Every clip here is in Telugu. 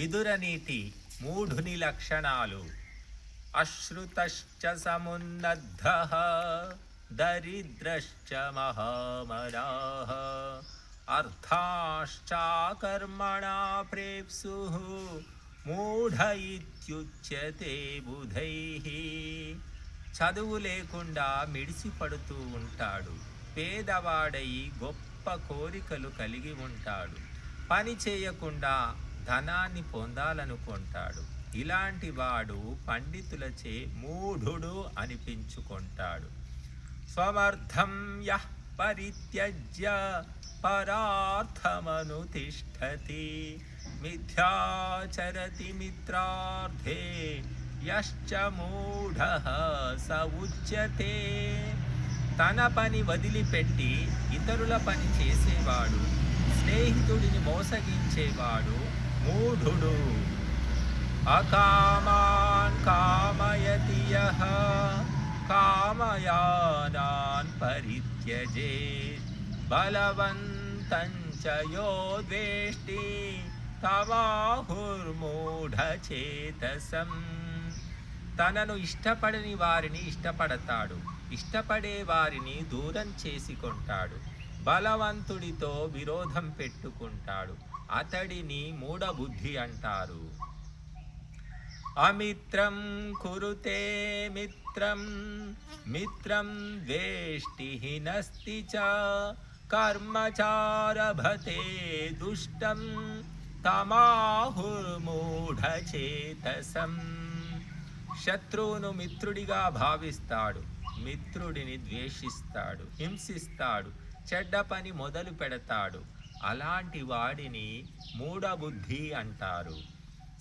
విదురనీతి మూఢుని లక్షణాలు అశ్రుతశ్చ సమున్నద్ధ దరిద్రశ్చ మహామరా. అర్థాశ్చాకర్మణా ప్రేప్సు మూఢ ఇత్యుచ్యతే బుధై. చదువు లేకుండా మిడిసిపడుతూ ఉంటాడు. పేదవాడై గొప్ప కోరికలు కలిగి ఉంటాడు. పని చేయకుండా ధనాన్ని పొందాలనుకుంటాడు. ఇలాంటి వాడు పండితులచే మూఢుడు అనిపించుకుంటాడు. స్వమర్థం యః పరిత్యజ్య పరార్థమనుతిష్టతి మిథ్యాచరతి మిత్రార్థే యశ్చ మూఢ స ఉచ్యతే. తన పని వదిలిపెట్టి ఇతరుల పని చేసేవాడు స్నేహితుడిని మోసగించేవాడు మూఢుడు. అకామాన్ కామయతి యః కామయానాన్ పరిత్యజే. బలవంతం చ యో ద్వేష్టి తమాహుర్మూఢచేతసం తనను ఇష్టపడని వారిని ఇష్టపడతాడు. ఇష్టపడే వారిని దూరం చేసుకుంటాడు బలవంతుడితో విరోధం పెట్టుకుంటాడు. అతడిని మూఢబుద్ధి అంటారు. అమిత్రం కురుతే మిత్రం మిత్రం ద్వేష్టి చ కర్మచారభతే దుష్టం తమాహుర్మూఢచేతసం శత్రువును మిత్రుడిగా భావిస్తాడు మిత్రుడిని ద్వేషిస్తాడు హింసిస్తాడు చెడ్డ పని మొదలు పెడతాడు. అలాంటి వాడిని మూఢబుద్ధి అంటారు.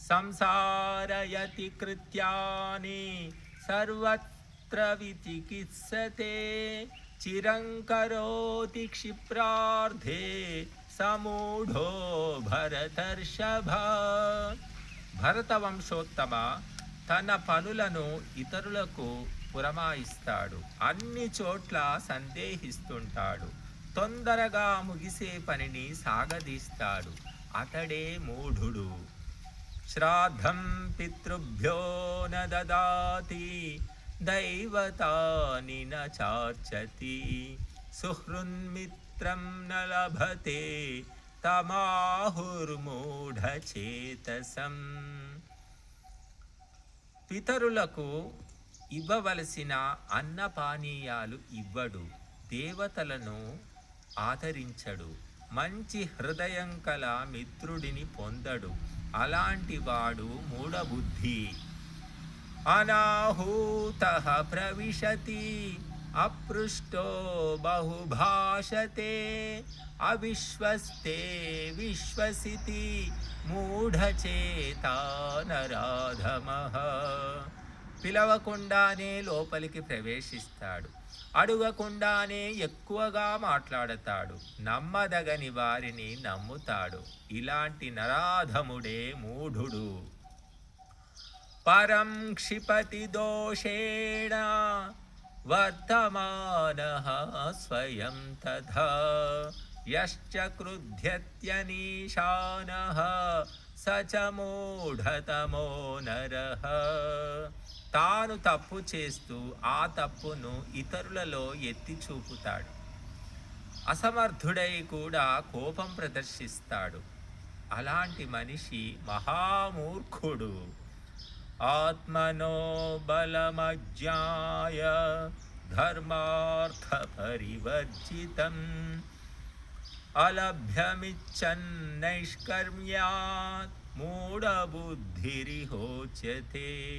సంసారయతి కృత్యాని సర్వత్ర విచికిత్సతే చిరంకరోతి క్షిప్రార్థే సమూఢో భరతర్షభ. భరత వంశోత్తమ తన పనులను ఇతరులకు పురమాయిస్తాడు. అన్ని చోట్ల సందేహిస్తుంటాడు. తొందరగా ముగిసే పనిని సాగదీస్తాడు. అతడే మూఢుడు. శ్రాద్ధం పితృభ్యో నదాతి దైవతాని న చార్చతి. సుహృన్మిత్రం న లభతే తమాహుర్మూఢచేతసం. పితరులకు ఇవ్వవలసిన అన్నపానీయాలు ఇవ్వడు. దేవతలను ఆదరించడు. మంచి హృదయం కల మిత్రుడిని పొందడు. అలాంటి వాడు మూఢబుద్ధి. అనాహూత ప్రవిశతి అపృష్టో బహుభాషతే అవిశ్వస్తే విశ్వసితి మూఢచేతానరాధమ. పిలవకుండానే లోపలికి ప్రవేశిస్తాడు. అడుగకుండానే ఎక్కువగా మాట్లాడతాడు. నమ్మదగని వారిని నమ్ముతాడు. ఇలాంటి నరాధముడే మూఢుడు. పరం క్షిపతి దోషేణ వర్తమాన స్వయం తథా యశ్చ క్రుధ్యత్యనీశాన స చ మూఢతమో నరః తాను తప్పు చేస్తూ ఆ తప్పును ఇతరులలో ఎత్తి చూపుతాడు. అసమర్థుడై కూడా కోపం ప్రదర్శిస్తాడు. అలాంటి మనిషి మహామూర్ఖుడు. ఆత్మనో బలమజ్ఞాయ ధర్మార్థ పరివర్జితం అలభ్యమిచ్చన్నైష్కర్మ్యాత్ మూఢబుద్ధిరిహోచతే.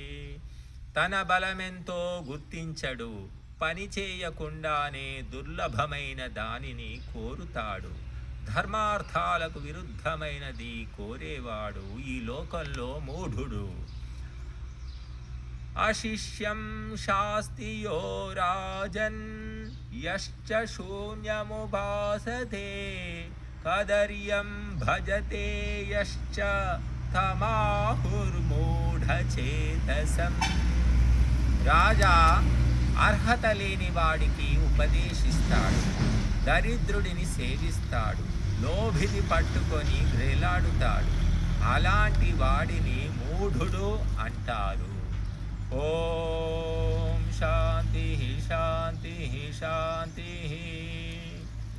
తన బలమెంతో గుర్తించడు. పని చేయకుండానే దుర్లభమైన దానిని కోరుతాడు. ధర్మార్థాలకు విరుద్ధమైనది కోరేవాడు ఈ లోకంలో మూఢుడు. అశిష్యం శాస్తియో రాజన్ యశ్చ శూన్యముపాసతే కదర్యం భజతే యశ్చ తమాహుర్మూఢచేతసం. రాజా అర్హత లేని వాడికి ఉపదేశిస్తాడు. దరిద్రుడిని సేవిస్తాడు. లోభిని పట్టుకొని వ్రేలాడుతాడు అలాంటి వాడిని మూఢుడు అంటారు. ఓ